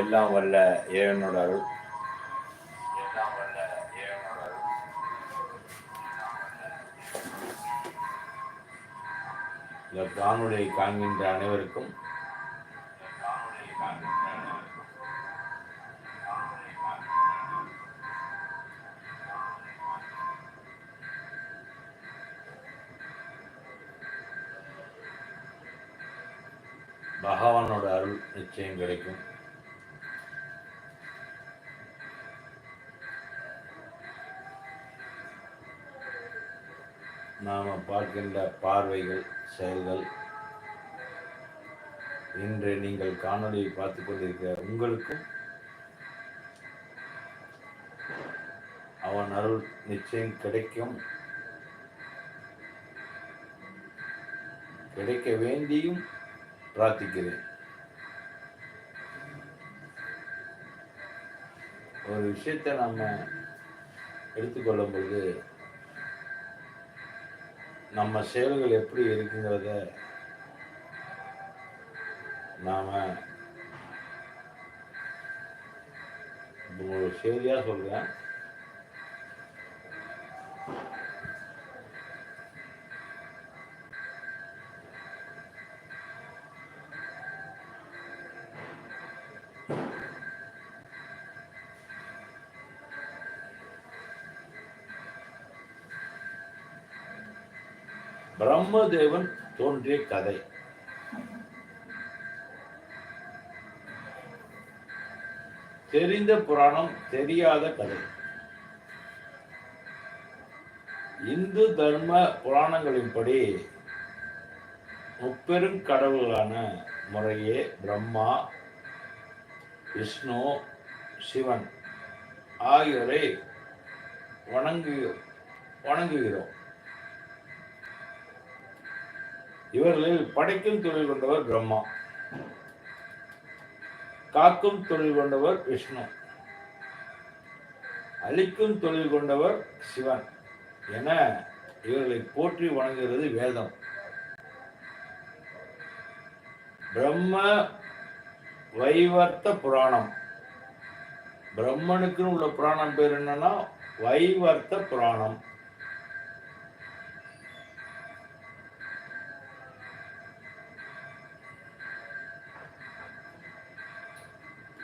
எல்லாம் வல்ல இறைவனோட அருள். இந்த காணொலியை காண்கின்ற அனைவருக்கும் பகவானோட அருள் நிச்சயம் கிடைக்கும். நாம் பார்க்கின்ற பார்வைகள் செயல்கள் இன்று நீங்கள் காணொளியை பார்த்து கொண்டிருக்கிற உங்களுக்கும் அவன் அருள் நிச்சயம் கிடைக்கும். கிடைக்க வேண்டியும் பிரார்த்திக்கிறேன். ஒரு விஷயத்தை நம்ம எடுத்துக்கொள்ளும் பொழுது நம்ம செயல்கள் எப்படி இருக்குங்கிறத நாம ஒரு செய்தியாக சொல்கிறேன் பிரம்மதேவன் தோன்றிய கதை. தெரிந்த புராணம் தெரியாத கதை. இந்து தர்ம புராணங்களின்படி முப்பெரும் கடவுளான முறையே பிரம்மா விஷ்ணு சிவன் ஆகியோரை வணங்கு வணங்குகிறோம். இவர்களில் படைக்கும் தொழில் கொண்டவர் பிரம்மா. காக்கும் தொழில் கொண்டவர் விஷ்ணு. அழிக்கும் தொழில் கொண்டவர் சிவன் என இவர்களை போற்றி வணங்குகிறது வேதம். பிரம்ம வைவர்த்த புராணம். பிரம்மனுக்குன்னு உள்ள புராணம் பேர் என்னன்னா வைவர்த்த புராணம்.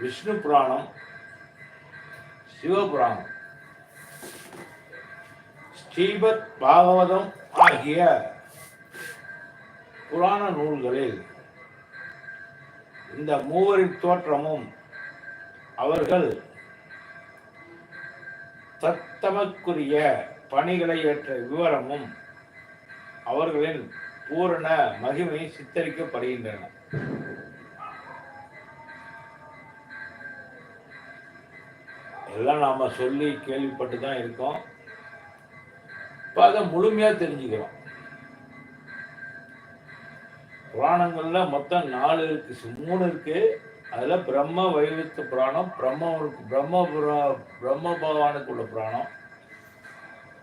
விஷ்ணு புராணம் சிவபுராணம் ஸ்ரீபத் பாகவதம் ஆகிய புராண நூல்களில் இந்த மூவரின் தோற்றமும் அவர்கள் தத்தமக்குரிய பணிகளை ஏற்ற விவரமும் அவர்களின் பூரண மகிமை சித்தரிக்கப்படுகின்றன. எல்லாம் நாம் சொல்லி கேள்விப்பட்டு தான் இருக்கோம். இப்போ அதை முழுமையாக தெரிஞ்சுக்கிறோம். புராணங்களில் மொத்தம் நாலு இருக்கு மூணு இருக்கு. அதில் பிரம்ம வைவத்த புராணம் பிரம்ம பிரம்ம புரா- பிரம்ம பகவானுக்கு உள்ள புராணம்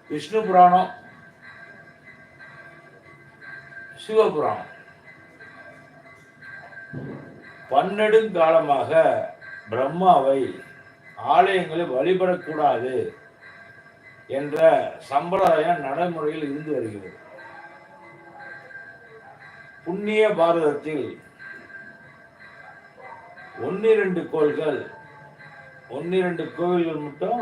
விஷ்ணு புராணம் சிவபுராணம் பன்னெடுங்காலமாக பிரம்மாவை ஆலயங்களில் வழிபடக்கூடாது என்ற சம்பிரதாயம் நடைமுறையில் இருந்து வருகிறது. புண்ணிய பாரதத்தில் ஒன்னிரண்டு கோள்கள் ஒன்னிரண்டு கோவில்கள் மட்டும்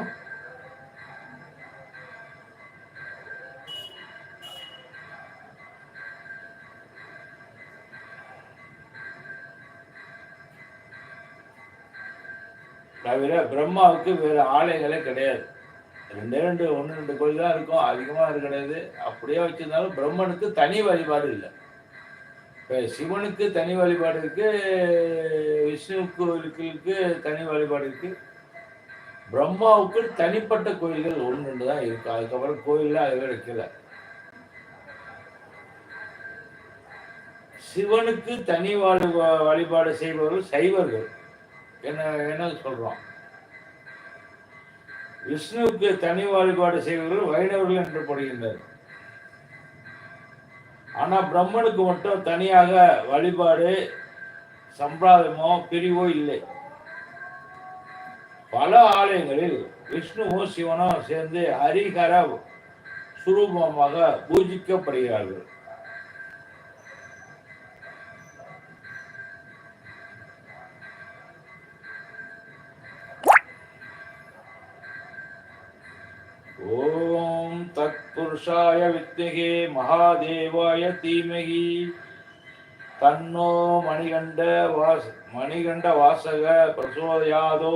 தவிர பிரம்மாவுக்கு வேறு ஆலயங்களே கிடையாது. ரெண்டு ரெண்டு ஒன்று ரெண்டு கோயில் தான் இருக்கும். அதிகமாக இது கிடையாது. அப்படியே வச்சுருந்தாலும் பிரம்மனுக்கு தனி வழிபாடு இல்லை. இப்போ சிவனுக்கு தனி வழிபாடு இருக்குது விஷ்ணு கோயிலுக்கு தனி வழிபாடு இருக்குது பிரம்மாவுக்கு தனிப்பட்ட கோயில்கள் ஒன்று ரெண்டு தான் இருக்கும் அதுக்கப்புறம் கோயிலில் அதுவே வைக்கல. சிவனுக்கு தனி வழிபாடு செய்பவர்கள் சைவர்கள். என்ன என்ன சொல்றோம்? விஷ்ணுவுக்கு தனி வழிபாடு செய்வர்கள் வைணவர்கள் என்று படுகின்றனர். ஆனா பிரம்மனுக்கு மட்டும் தனியாக வழிபாடு சம்பிரதாயமோ பிரிவோ இல்லை. பல ஆலயங்களில் விஷ்ணுவும் சிவனும் சேர்ந்து ஹரிகர சுரூபமாக பூஜிக்கப்படுகிறார்கள். புருஷாய வித்மகே மகாதேவாய தீமகி. தன்னோ மணிகண்ட வாச மணிகண்ட வாசக பிரசோதயாதோ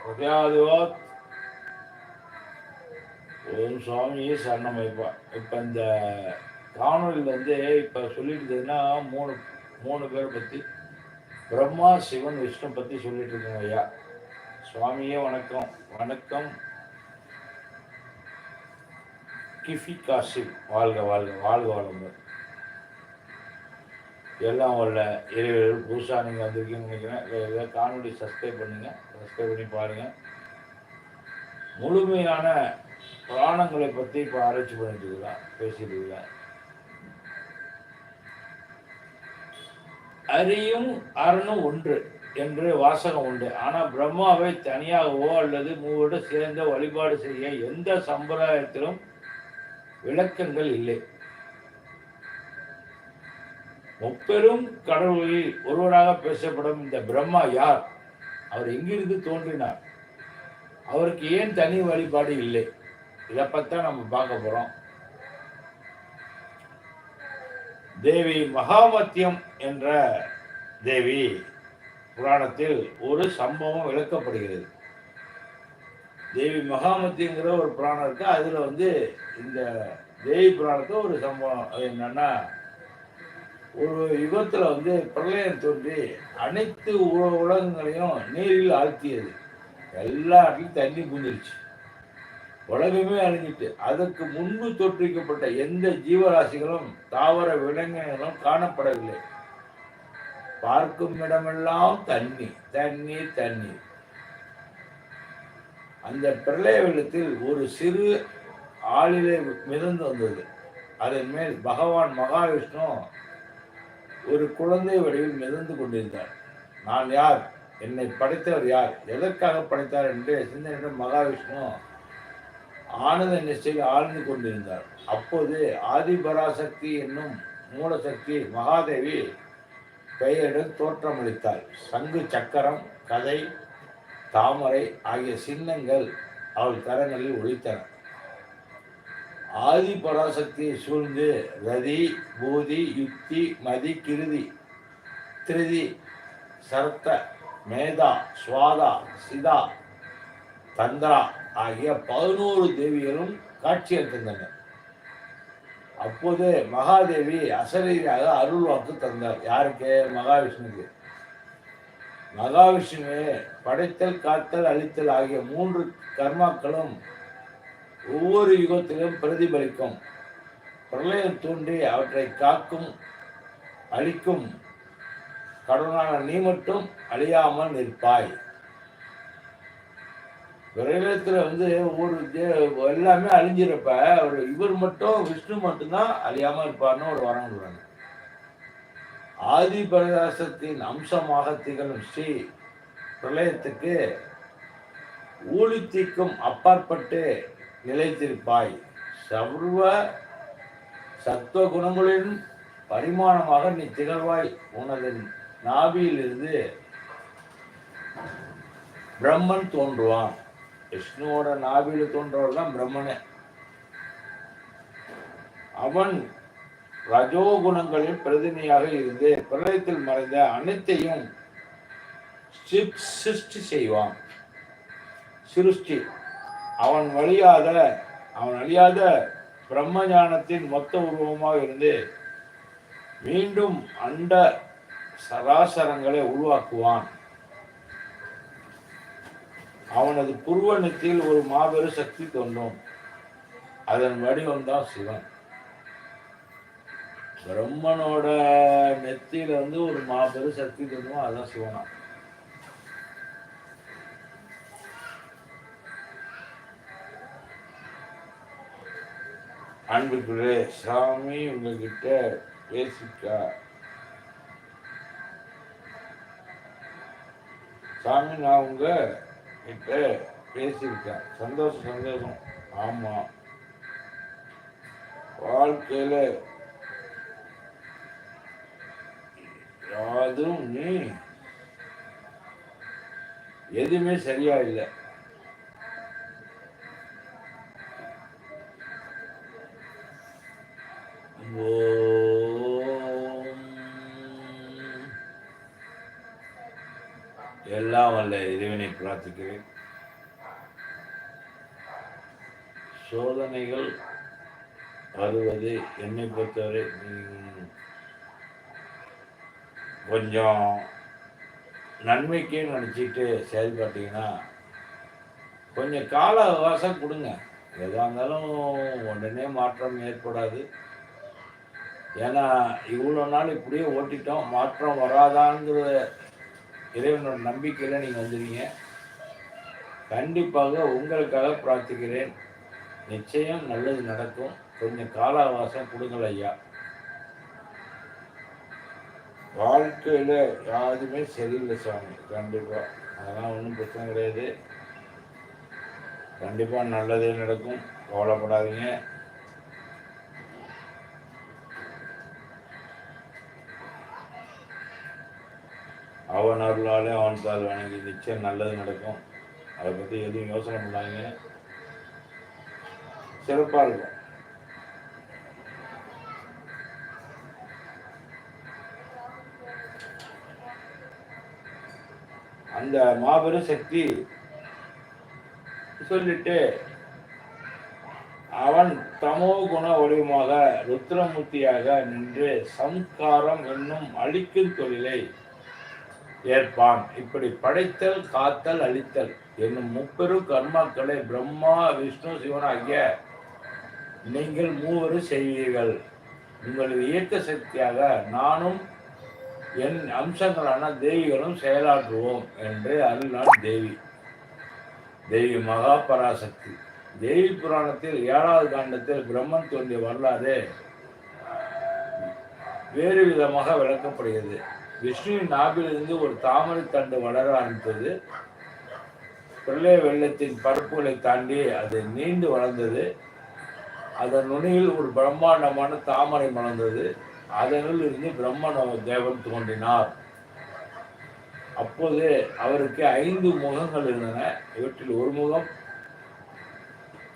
பிரசோதயாத். ஓம் சுவாமி சரணமைப்பா இப்போ இந்த காணொலியில் வந்து இப்போ சொல்லிட்டுதுன்னா மூணு மூணு பேரை பற்றி பிரம்மா சிவன் விஷ்ணு பற்றி சொல்லிட்டு இருக்கோங்க ஐயா. சுவாமியே வணக்கம். வணக்கம். கிஃபி காசிம் வாழ்க வாழ்க வாழ்க. வளமுடன் எல்லாம் உள்ள இறைவர்கள் புதுசாக நீங்கள் வந்திருக்கீங்கன்னு நினைக்கிறேன். ஏதாவது காணொலி சப்ஸ்கிரைப் பண்ணுங்கள் சப்ஸ்கிரைப் பண்ணி பாருங்கள் முழுமையான புராணங்களை பற்றி இப்போ ஆராய்ச்சி பண்ணிட்டு இருக்கிறான் பேசிட்டு இருக்கிறேன் அரியும் அரணும் ஒன்று என்று வாசகம் உண்டு. ஆனால் பிரம்மாவை தனியாகவோ அல்லது மூவோடு சேர்ந்த வழிபாடு செய்ய எந்த சம்பிரதாயத்திலும் விளக்கங்கள் இல்லை. முப்பெரும் கடவுளில் ஒருவராக பேசப்படும் இந்த பிரம்மா யார்? அவர் எங்கிருந்து தோன்றினார்? அவருக்கு ஏன் தனி வழிபாடு இல்லை? இதை பற்றி நம்ம பார்க்க போறோம். தேவி மகாமத்தியம் என்ற தேவி புராணத்தில் ஒரு சம்பவம் விளக்கப்படுகிறது. தேவி மகாமத்திங்கிற ஒரு புராணம் இருக்கு. அதுல வந்து இந்த தேவி புராணத்தை ஒரு சம்பவம் அது என்னன்னா ஒரு யுகத்துல வந்து பிரளயம் தோன்றி அனைத்து உலகங்களையும் நீரில் ஆழ்த்தியது. எல்லா இடத்துலையும் தண்ணி புந்திருச்சு. உலகமே அழிஞ்சிட்டு. அதற்கு முன்பு தோற்றுவிக்கப்பட்ட எந்த ஜீவராசிகளும் தாவர விலங்கினங்களும் காணப்படவில்லை. பார்க்கும் இடமெல்லாம் தண்ணி தண்ணீர் தண்ணீர் அந்த பிரளய வெள்ளத்தில் ஒரு சிறு ஆளிலே மிதந்து வந்தது. அதன் மேல் பகவான் மகாவிஷ்ணு ஒரு குழந்தை வடிவில் மிதந்து கொண்டிருந்தார். நான் யார்? என்னை படைத்தவர் யார்? எதற்காக படைத்தார்? என்று சிந்தனையிடம் மகாவிஷ்ணு ஆனந்த நிச்சயில் ஆழ்ந்து கொண்டிருந்தார். அப்போது ஆதிபராசக்தி என்னும் மூலசக்தி மகாதேவி பெயரிடம் தோற்றமளித்தாள். சங்கு சக்கரம் கதை தாமரை ஆகிய சின்னங்கள் அவள் கரங்களில் ஒழித்தன ஆதி பராசக்தியை சூழ்ந்து ரதி பூதி யுக்தி மதி கிருதி திருதி சரத்த மேதா சுவாதா சிதா தந்திரா ஆகிய பதினோரு தேவிகளும் காட்சியளித்திருந்தனர் அப்போது மகாதேவி அசரீரியாக அருள் வாக்கு தந்தார். யாருக்கு? மகாவிஷ்ணுக்கு. மகாவிஷ்ணுவே படைத்தல் காத்தல் அழித்தல் ஆகிய மூன்று கர்மாக்களும் ஒவ்வொரு யுகத்திலும் பிரதிபலிக்கும். பிரளயம் தோன்றி அவற்றை காக்கும் அழிக்கும். கடவுளான நீ மட்டும் அழியாமல் நிற்பாய். பிரளயத்தில் வந்து ஒவ்வொரு எல்லாமே அழிஞ்சிருப்ப அவர் இவர் மட்டும் விஷ்ணு மட்டும்தான் அழியாமல் இருப்பார்னு ஒரு வரம் கொடுறாங்க ஆதி பரதாசத்தின் அம்சமாக திகழும் ஸ்ரீ பிரளயத்துக்கு ஊழி தீக்கும் அப்பாற்பட்டு நிலைத்திருப்பாய். சர்வ சத்துவ குணங்களின் பரிமாணமாக நீ திகழ்வாய் உனது நாபியிலிருந்து பிரம்மன் தோன்றுவான். விஷ்ணுவோட நாபியில் தோன்றவர் தான் பிரம்மனே. அவன் ரஜோகுணங்களின் பிரதிநியாக இருந்து பிரளயத்தில் மறைந்த அனைத்தையும் சிருஷ்டி செய்வான். சிருஷ்டி. அவன் வழியாத அவன் அழியாத பிரம்ம ஞானத்தின் மொத்த உருவமாக இருந்து மீண்டும் அண்ட சராசரங்களை உருவாக்குவான். அவனது புருவனத்தில் ஒரு மாபெரும் சக்தி தோன்றும். அதன் வடிவம்தான் சிவன். பிரம்மனோட நெத்தியில வந்து ஒரு மாபெரும் சக்தி தோன்றும் அதான் சிவனா. அன்புக்குள்ளே சாமி உங்ககிட்ட பேசிக்கா? சாமி நான் உங்க கிட்ட பேசியிருக்கேன். சந்தோஷம் சந்தோஷம். ஆமா. வாழ்க்கையில யாதும் நீ எதுவுமே சரியா இல்லை. எல்லாம் வல்ல இறைவனை பிரார்த்திக்கிறேன். சோதனைகள் வருவது என்னை பொறுத்தவரை கொஞ்சம் நன்மைக்கே நினச்சிட்டு செயல்பட்டீங்கன்னா கொஞ்சம் கால அவகாசம் கொடுங்க. எதாக இருந்தாலும் உடனே மாற்றம் ஏற்படாது. ஏன்னா இவ்வளோ நாள் இப்படியே ஓட்டிட்டோம் மாற்றம் வராதாங்கிற இறைவனோட நம்பிக்கையில் நீங்கள் வந்துடுங்க கண்டிப்பாக உங்களுக்காக பிரார்த்திக்கிறேன். நிச்சயம் நல்லது நடக்கும். கொஞ்சம் கால அவகாசம் கொடுங்கள் ஐயா. வாழ்க்கையில் யாருமே சரியில்லை சாமி. கண்டிப்பாக அதெல்லாம் ஒன்றும் பிரச்சனை கிடையாது. கண்டிப்பாக நல்லதே நடக்கும். கவலைப்படாதீங்க. அவன் அருளாலே அவன் சார் வணங்கி நிச்சயம் நல்லது நடக்கும். அதை பற்றி எதுவும் யோசனை பண்ணாதீங்க. சிறப்பாக இருக்கும். அந்த மாபெரும் சக்தி சொல்லிட்டு அவன் தமோ குண வடிவமாக ருத்ரமூர்த்தியாக நின்று சம்காரம் என்னும் அழிக்கும் தொழிலை ஏற்பான். இப்படி படைத்தல் காத்தல் அழித்தல் என்னும் முப்பெரும் கர்மாக்களை பிரம்மா விஷ்ணு சிவன் ஆகிய நீங்கள் மூவரும் செய்வீர்கள். உங்களது இயக்க சக்தியாக நானும் என் அம்சங்களான தேவிகளும் செயலாற்றுவோம் என்று அருளான் தேவி. தேவி மகாபராசக்தி. தேவி புராணத்தில் ஏழாவது காண்டத்தில் பிரம்மன் தோன்றிய வரலாறு வேறு விதமாக விளக்கப்படுகிறது. விஷ்ணுவின் நாபிலிருந்து ஒரு தாமரை தண்டு வளர ஆரம்பித்தது. பிரளய வெள்ளத்தின் பரப்புகளை தாண்டி அது நீண்டு வளர்ந்தது. அதன் நுனியில் ஒரு பிரம்மாண்டமான தாமரை மலர்ந்தது. அதனுள் இருந்து பிரம்மன் தேவன் தோன்றினார். அப்போது அவருக்கு ஐந்து முகங்கள் இருந்தன. இவற்றில் ஒரு முகம்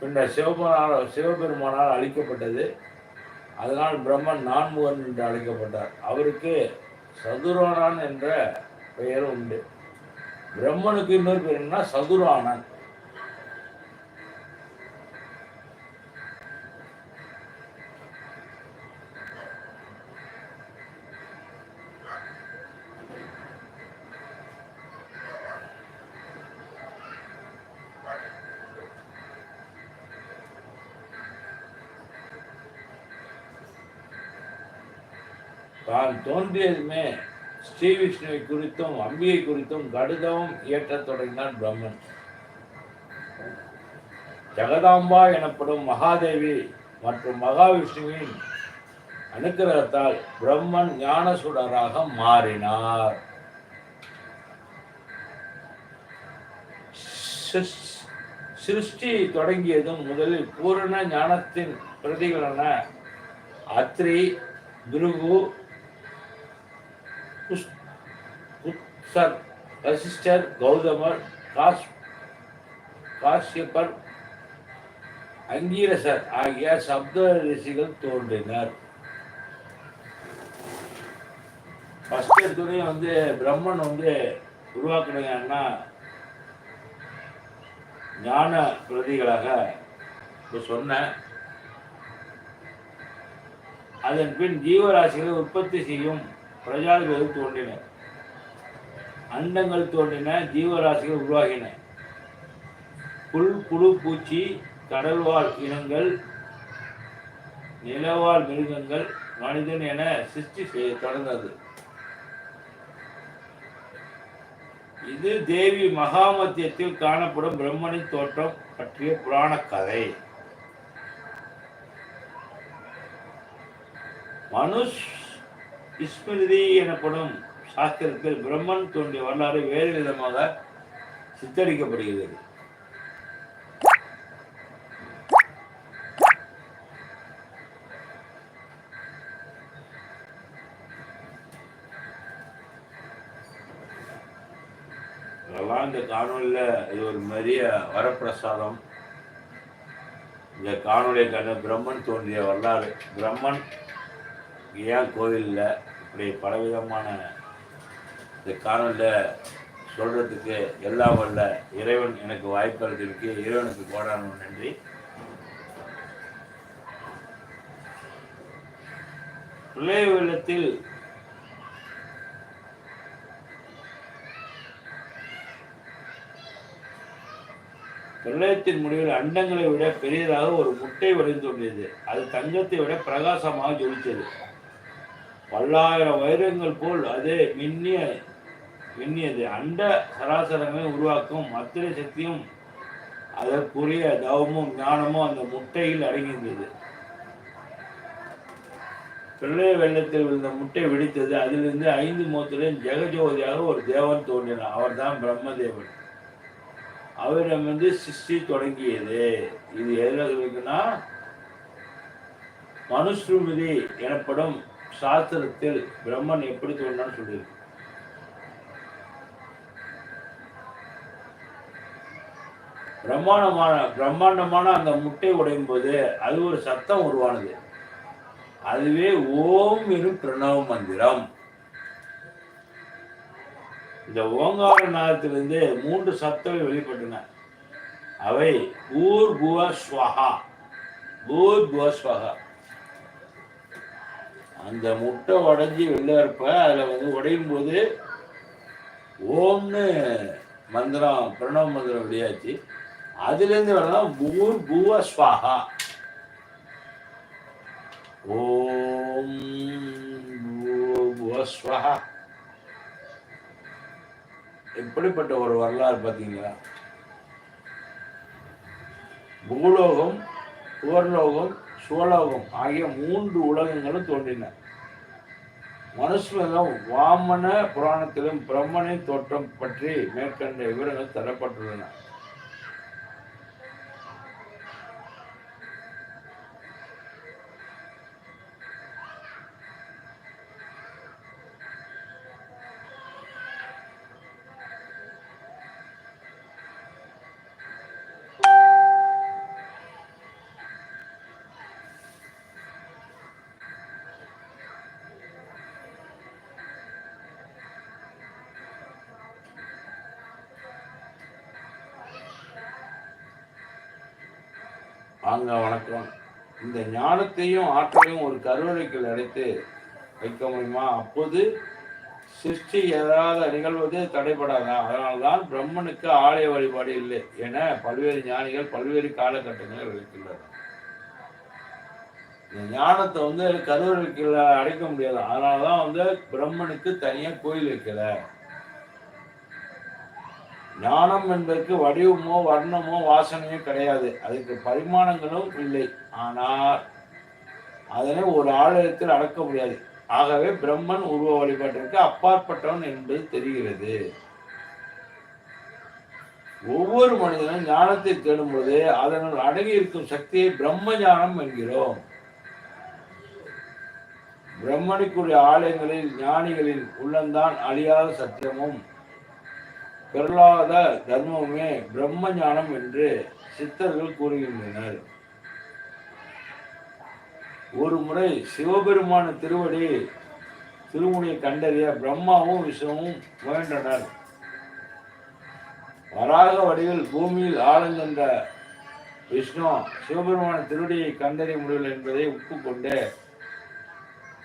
பின்னர் சிவபெருமானால் சிவபெருமானால் அழிக்கப்பட்டது. அதனால் பிரம்மன் நான்முகன் என்று அழைக்கப்பட்டார். அவருக்கு சதுரானன் என்ற பெயர் உண்டு. பிரம்மனுக்கு இன்னொரு பேர் என்ன சதுரானன். தான் தோன்றியதுமே ஸ்ரீ விஷ்ணுவை குறித்தும் அம்பிகை குறித்தும் கடுதவும் இயற்றத் தொடங்கினான் பிரம்மன். ஜெகதாம்பா எனப்படும் மகாதேவி மற்றும் மகாவிஷ்ணுவின் அனுக்கிரகத்தால் பிரம்மன் ஞானசுடராக மாறினார். சிருஷ்டி தொடங்கியதும் முதலில் பூரண ஞானத்தின் பிரதிகளான அத்ரி குருகு குஷ் குத்சர் வசிஷ்டர் கௌதமர் காஷ் காஷ்யபர் அங்கீரசர் ஆகிய சப்த ரிஷிகள் தோன்றினர். ஃபஸ்ட் எடுத்தோடனே வந்து பிரம்மன் வந்து உருவாக்குனீங்கன்னா ஞான பிரதிகளாக இப்போ சொன்னேன். அதன் பின் ஜீவராசிகளை உற்பத்தி செய்யும் பிரஜாதிபதிகள் தோன்றின. அண்டங்கள் தோன்றின ஜீவராசிகள் உருவாகின. புல் புழு பூச்சி கடல்வாழ் இனங்கள் நிலவாழ் மிருகங்கள் மனிதன் என சிருஷ்டி செய்ய தொடர்ந்தது. இது தேவி மகாமத்தியத்தில் காணப்படும் பிரம்மனின் தோற்றம் பற்றிய புராண கதை. மனுஷ் விஸ்மிருதி எனப்படும் சாஸ்திரத்தில் பிரம்மன் தோன்றிய வரலாறு வேறு விதமாக சித்தரிக்கப்படுகிறது. இந்த காணொலியில் இது ஒரு பெரிய வரப்பிரசாதம். இந்த காணொலியை கண்ட பிரம்மன் தோன்றிய வரலாறு. பிரம்மன் ஏன் கோவிலில்? இப்படி பலவிதமான இந்த காணொலியில் சொல்கிறதுக்கு எல்லாம் வல்ல இறைவன் எனக்கு வாய்ப்பு அளித்திருக்கு இறைவனுக்கு கோடான நன்றி. பிள்ளை வெள்ளத்தில் பிரளயத்தின் முடிவில் அண்டங்களை விட பெரியதாக ஒரு முட்டை வடிந்து கொண்டது அது தங்கத்தை விட பிரகாசமாக ஜொலித்தது. பல்லாயிரம் வைரங்கள் போல் அதே மின்னிய மின்னியது அண்ட சராசரங்களை உருவாக்கும் அத்தனை சக்தியும் அதற்குரிய தவமும் ஞானமும் அந்த முட்டையில் அடங்கியிருந்தது. பிரளய வெள்ளத்தில் விழுந்த முட்டை வெடித்தது. அதிலிருந்து ஐந்து முகத்துடன் ஜெகஜோதியாக ஒரு தேவன் தோன்றினார். அவர்தான் பிரம்மதேவன். அவரிடம் வந்து சிஷ்டி தொடங்கியது. இது எதில் இருக்குன்னா எனப்படும் சாஸ்திரத்தில் பிரம்மன் எப்படி தோன்றான்னு சொல்லியிருக்கு பிரம்மாண்டமான பிரம்மாண்டமான அந்த முட்டை உடையும் போது அது ஒரு சத்தம் உருவானது. அதுவே ஓம் எனும் பிரணவ மந்திரம். இந்த ஓங்கார நாதத்திலிருந்து மூன்று சத்தங்கள் வெளிப்பட்டன. அவை ஊர் புவ ஸ்வஹா. ஊர் புவ ஸ்வஹா. அந்த முட்டை உடஞ்சி வெளில இருப்ப அதில் வந்து உடையும் போது ஓம்னு மந்திரம் பிரணவ மந்திரம் வெளியாச்சு. அதுலேருந்து வரலாம் பூர் பூவ ஸ்வாகா ஓம் புவ ஸ்வாஹா. எப்படிப்பட்ட ஒரு வரலாறு பார்த்தீங்களா? பூலோகம் புவர்லோகம் சுவலோகம் ஆகிய மூன்று உலகங்களும் தோன்றின. மனுஷனிலும் வாமன புராணத்திலும் பிரம்மனின் தோற்றம் பற்றி மேற்கண்ட விவரங்கள் தரப்பட்டுள்ளன. வாங்க வணக்கம். இந்த ஞானத்தையும் ஆற்றலையும் ஒரு கருவறைக்குள் அடைத்து வைக்க முடியுமா? அப்போது சிருஷ்டி ஏதாவது நிகழ்வது தடைபடாதா? அதனால்தான் பிரம்மனுக்கு ஆலய வழிபாடு இல்லை என பல்வேறு ஞானிகள் பல்வேறு காலகட்டங்களில் விளக்கியுள்ளனர் இந்த ஞானத்தை வந்து கருவறைக்குள்ள அடைக்க முடியாது. அதனாலதான் வந்து பிரம்மனுக்கு தனியாக கோயில் வைக்கல. ஞானம் என்பதற்கு வடிவமோ வர்ணமோ வாசனையோ கிடையாது. அதுக்கு பரிமாணங்களும் இல்லை. ஆனால் அதனை ஒரு ஆலயத்தில் அடக்க முடியாது. ஆகவே பிரம்மன் உருவ வழிபாட்டிற்கு அப்பாற்பட்டவன் என்பது தெரிகிறது. ஒவ்வொரு மனிதனும் ஞானத்தை தேடும்போது அதனுள் அடங்கி இருக்கும் சக்தியை பிரம்ம ஞானம் என்கிறோம். பிரம்மனுக்குரிய ஆலயங்களில் ஞானிகளின் உள்ளந்தான் அழியாத சத்தியமும். பெறலாத தர்மமே பிரம்ம ஞானம் என்று சித்தர்கள் கூறுகின்றனர். ஒரு முறை சிவபெருமான திருவடி திருமுடியை கண்டறிய பிரம்மாவும் விஷ்ணுவும் முயன்றனர். வராக வடிவில் பூமியில் ஆளுங்கின்ற விஷ்ணு சிவபெருமான திருவடியை கண்டறிய முடியவில்லை என்பதை ஒப்புக்கொண்டு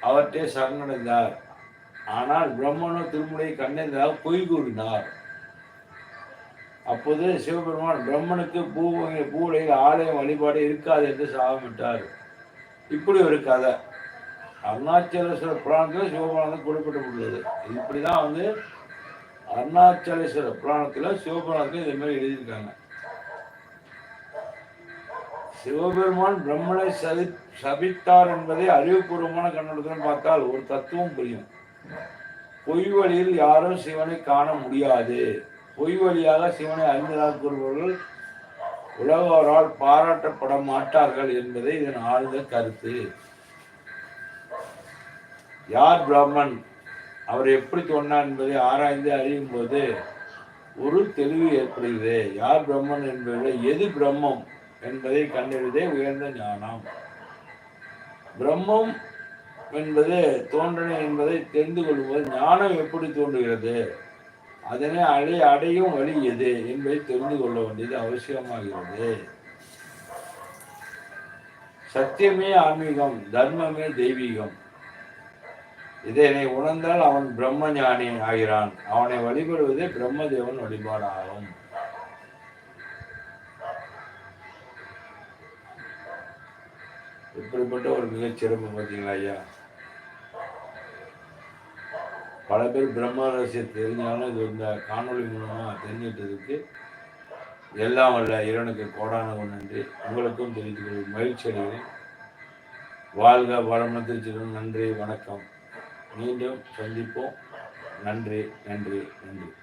அவற்றை சரணடைந்தார். ஆனால் பிரம்மனோ திருமுடியை கண்டறிந்ததாக பொய் கூறினார். அப்போது சிவபெருமான் பிரம்மனுக்கு பூ பூவுடையில் ஆலயம் வழிபாடு இருக்காது என்று சாபமிட்டார். இப்படி ஒரு கதை. அருணாச்சலேஸ்வரர் புராணத்தில் சிவபுராணத்தில் குறிப்பிடப்பட்டுள்ளது. இப்படிதான் வந்து அருணாச்சலேஸ்வரர் புராணத்தில் சிவபுராணத்தில் இதே மாதிரி எழுதியிருக்காங்க. சிவபெருமான் பிரம்மனை சதி சபித்தார் என்பதை அறிவுபூர்வமான கண்ணோட்டத்துடன் பார்த்தால் ஒரு தத்துவம் புரியும். பொய் வழியில் யாரும் சிவனை காண முடியாது. பொய் வழியாக சிவனை அறிந்ததாக கூறுபவர்கள் உலகோரால் பாராட்டப்பட மாட்டார்கள் என்பதை இதன் ஆழ்ந்த கருத்து. யார் பிரம்மன் அவர் எப்படி சொன்னார் என்பதை ஆராய்ந்து அறியும் போது ஒரு தெளிவு ஏற்படுகிறது. யார் பிரம்மன் என்பதை எது பிரம்மம் என்பதை கண்டறிவதே உயர்ந்த ஞானம். பிரம்மம் என்பது தோன்றனை என்பதை தெரிந்து கொள்ளும்போது ஞானம் எப்படி தோன்றுகிறது? அதனை அடை அடையும் வழி எது என்பதை தெரிந்து கொள்ள வேண்டியது அவசியமாகிறது. சத்தியமே ஆன்மீகம் தர்மமே தெய்வீகம். இதனை உணர்ந்தால் அவன் பிரம்ம ஞானி ஆகிறான். அவனை வழிபடுவதே பிரம்மதேவன் வழிபாடாகும். இப்படிப்பட்ட ஒரு மிகச்சிறப்பு பார்த்தீங்களா ஐயா? பல பேர் பிரம்ம ரகசியம் தெரிஞ்சாலும் இது இந்த காணொளி மூலமாக தெரிஞ்சிட்டதுக்கு எல்லாம் வல்ல இறைவனுக்கு கோடான நன்றி. உங்களுக்கும் தெரிந்து கொள்ளும் மகிழ்ச்சி அடைகிறேன். வாழ்க வளமத்திருச்சிடும் நன்றி வணக்கம். மீண்டும் சந்திப்போம். நன்றி நன்றி நன்றி.